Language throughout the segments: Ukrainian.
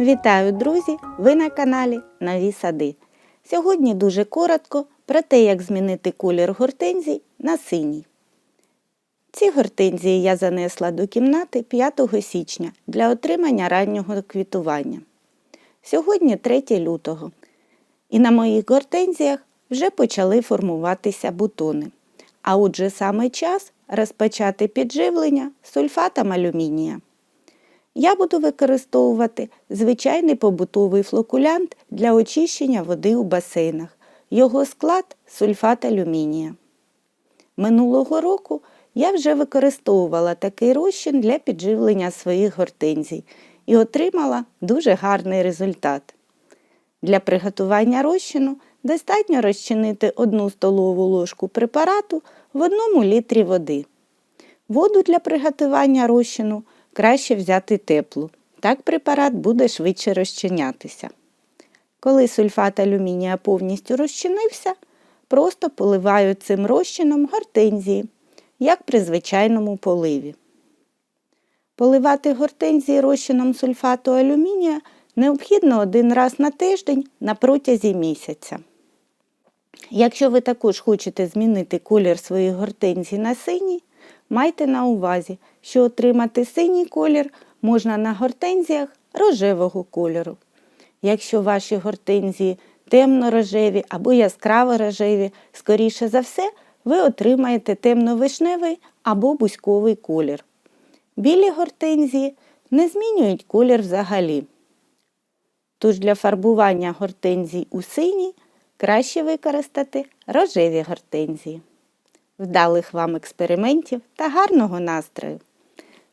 Вітаю, друзі! Ви на каналі Нові Сади. Сьогодні дуже коротко про те, як змінити колір гортензій на синій. Ці гортензії я занесла до кімнати 5 січня для отримання раннього квітування. Сьогодні 3 лютого. І на моїх гортензіях вже почали формуватися бутони. А отже саме час розпочати підживлення сульфатом алюмінія. Я буду використовувати звичайний побутовий флокулянт для очищення води у басейнах. Його склад сульфат алюмінія. Минулого року я вже використовувала такий розчин для підживлення своїх гортензій і отримала дуже гарний результат. Для приготування розчину достатньо розчинити 1 столову ложку препарату в 1 літрі води. Воду для приготування розчину краще взяти теплу. Так препарат буде швидше розчинятися. Коли сульфат алюмінія повністю розчинився, просто поливаю цим розчином гортензії, як при звичайному поливі. Поливати гортензії розчином сульфату алюмінія необхідно один раз на тиждень на протязі місяця. Якщо ви також хочете змінити колір своїх гортензій на синій, майте на увазі, що отримати синій колір можна на гортензіях рожевого кольору. Якщо ваші гортензії темно-рожеві або яскраво-рожеві, скоріше за все, ви отримаєте темно-вишневий або бузьковий колір. Білі гортензії не змінюють колір взагалі. Тож для фарбування гортензій у синій краще використати рожеві гортензії. Вдалих вам експериментів та гарного настрою!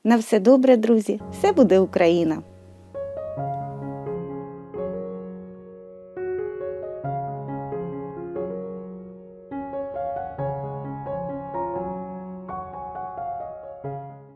На все добре, друзі! Все буде Україна!